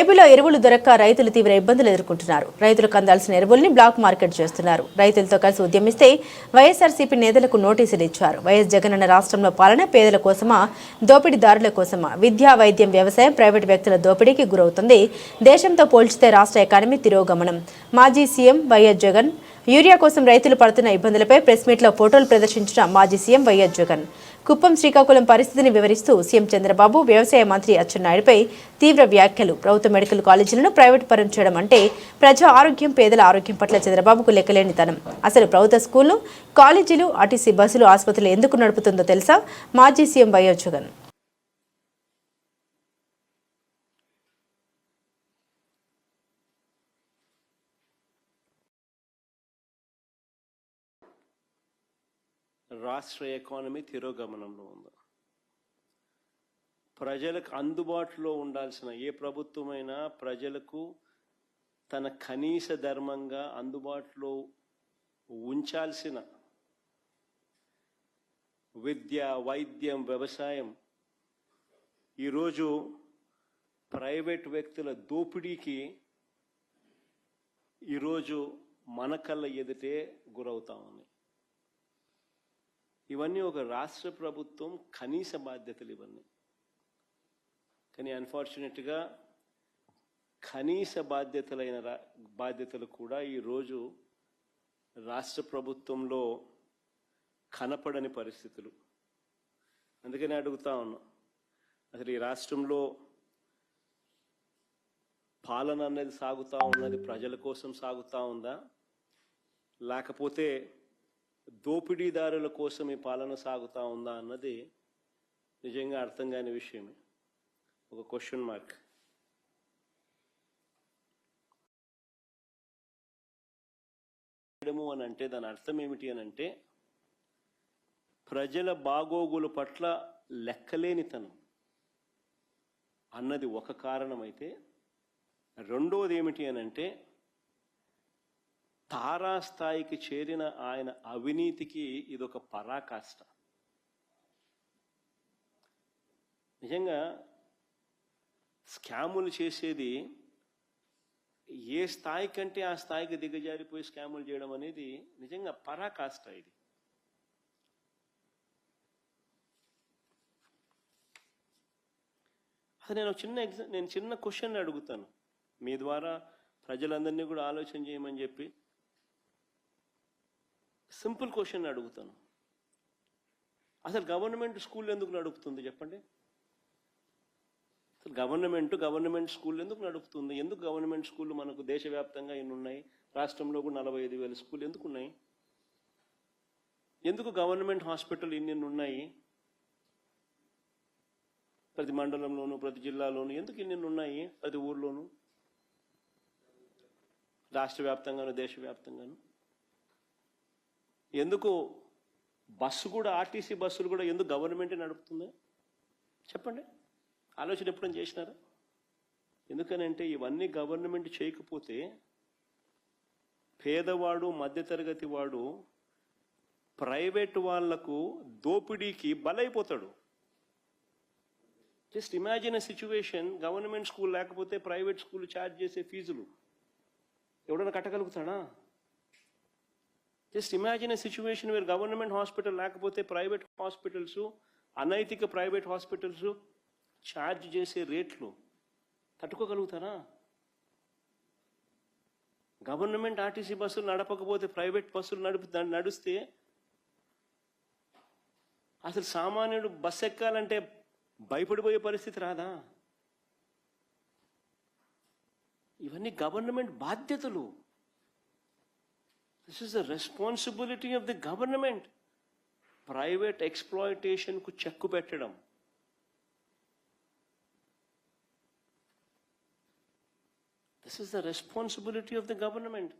ఏపీలో ఎరువులు దొరక్క రైతులు తీవ్ర ఇబ్బందులు ఎదుర్కొంటున్నారు. రైతులకు అందాల్సిన ఎరువుల్ని బ్లాక్ మార్కెట్ చేస్తున్నారు. రైతులతో కలిసి ఉద్యమిస్తే వైఎస్ఆర్సీపీ నేతలకు నోటీసులు ఇచ్చారు. వైఎస్ జగనన్న రాష్ట్రంలో పాలన పేదల కోసమా దోపిడీదారుల కోసమా? విద్యా వైద్యం వ్యవసాయం ప్రైవేటు వ్యక్తుల దోపిడీకి గురవుతుంది. దేశంతో పోల్చితే రాష్ట్ర ఎకానమీ తిరోగమనం. మాజీ సీఎం వైఎస్ జగన్ యూరియా కోసం రైతులు పడుతున్న ఇబ్బందులపై ప్రెస్ మీట్లో ఫోటోలు ప్రదర్శించిన మాజీ సీఎం వైఎస్ జగన్. కుప్పం శ్రీకాకుళం పరిస్థితిని వివరిస్తూ సీఎం చంద్రబాబు వ్యవసాయ మంత్రి అచ్చెన్నాయుడుపై తీవ్ర వ్యాఖ్యలు. ప్రభుత్వ మెడికల్ కాలేజీలను ప్రైవేట్ పరం చేయడం అంటే ప్రజా ఆరోగ్యం పేదల ఆరోగ్యం పట్ల చంద్రబాబుకు లెక్కలేనితనం. అసలు ప్రభుత్వ స్కూళ్ళు కాలేజీలు ఆర్టీసీ బస్సులు ఆసుపత్రులు ఎందుకు నడుపుతుందో తెలుసా? మాజీ సీఎం వైఎస్ జగన్ రాష్ట్ర ఎకానమీ తిరోగమనంలో ఉంది. ప్రజలకు అందుబాటులో ఉండాల్సిన ఏ ప్రభుత్వమైనా ప్రజలకు తన కనీస ధర్మంగా అందుబాటులో ఉంచాల్సిన విద్య వైద్యం వ్యవసాయం ఈరోజు ప్రైవేట్ వ్యక్తుల దోపిడీకి ఈరోజు మన కళ్ళ ఎదుటే గురవుతా ఉంది. ఇవన్నీ ఒక రాష్ట్ర ప్రభుత్వం కనీస బాధ్యతలు ఇవన్నీ కానీ అన్ఫార్చునేట్గా కనీస బాధ్యతలైన రా- బాధ్యతలు కూడా ఈరోజు రాష్ట్ర ప్రభుత్వంలో కనపడని పరిస్థితులు. అందుకని అడుగుతా ఉన్నా అసలు ఈ రాష్ట్రంలో పాలన అనేది సాగుతూ ఉన్నది ప్రజల కోసం సాగుతూ ఉందా? లేకపోతే దోపిడీదారుల కోసం ఈ పాలన సాగుతా ఉందా అన్నది నిజంగా అర్థం కాని విషయమే. ఒక క్వశ్చన్ మార్క్ చేయడము అని అంటే దాని అర్థం ఏమిటి అని అంటే ప్రజల బాగోగుల పట్ల లెక్కలేనితనం అన్నది ఒక కారణమైతే రెండోది ఏమిటి అని అంటే తారాస్థాయికి చేరిన ఆయన అవినీతికి ఇదొక పరాకాష్ట. నిజంగా స్కాములు చేసేది ఏ స్థాయి కంటే ఆ స్థాయికి దిగజారిపోయి స్కాములు చేయడం అనేది నిజంగా పరాకాష్ట ఇది. అది నేను ఒక చిన్న ఎగ్జామ్ నేను చిన్న క్వశ్చన్ అడుగుతాను. మీ ద్వారా ప్రజలందరినీ కూడా ఆలోచన చేయమని చెప్పి సింపుల్ క్వశ్చన్ అడుగుతాను. అసలు గవర్నమెంట్ స్కూల్ ఎందుకు నడుపుతుంది చెప్పండి? అసలు గవర్నమెంట్ గవర్నమెంట్ స్కూల్ ఎందుకు నడుపుతుంది? ఎందుకు గవర్నమెంట్ స్కూళ్ళు మనకు దేశవ్యాప్తంగా ఎన్ని ఉన్నాయి? రాష్ట్రంలో కూడా నలభై ఐదు వేల స్కూల్ ఎందుకు ఉన్నాయి? ఎందుకు గవర్నమెంట్ హాస్పిటల్ ఇన్ని ఉన్నాయి? ప్రతి మండలంలోను ప్రతి జిల్లాలోను ఎందుకు ఇన్ని ఉన్నాయి? ప్రతి ఊర్లోను? రాష్ట్ర వ్యాప్తంగాను దేశవ్యాప్తంగాను? ఎందుకు బస్సు కూడా ఆర్టీసీ బస్సులు కూడా ఎందుకు గవర్నమెంటే నడుపుతుంది? చెప్పండి. ఆలోచన ఎప్పుడైనా చేసినారా? ఎందుకనంటే ఇవన్నీ గవర్నమెంట్ చేయకపోతే పేదవాడు మధ్యతరగతి వాడు ప్రైవేట్ వాళ్ళకు దోపిడీకి బలైపోతాడు. Just imagine a situation government school లేకపోతే ప్రైవేట్ స్కూల్ ఛార్జ్ చేసే ఫీజులు. ఎవడన్నా కట్టగలుగుతాడా? Just imagine a situation where government hospital లేకపోతే ప్రైవేట్ హాస్పిటల్స్ అనైతిక ప్రైవేట్ హాస్పిటల్స్ ఛార్జ్ చేసే రేట్లు తట్టుకోగలుగుతారా? గవర్నమెంట్ ఆర్టీసీ బస్సులు నడపకపోతే ప్రైవేట్ బస్సులు నడుపు దాన్ని నడిస్తే అసలు సామాన్యుడు బస్సు ఎక్కాలంటే భయపడిపోయే పరిస్థితి రాదా? ఇవన్నీ గవర్నమెంట్ బాధ్యతలు. this is the responsibility of the government private ఎక్స్ప్లాయిటేషన్కు చెక్కు పెట్టడం this is the responsibility of the government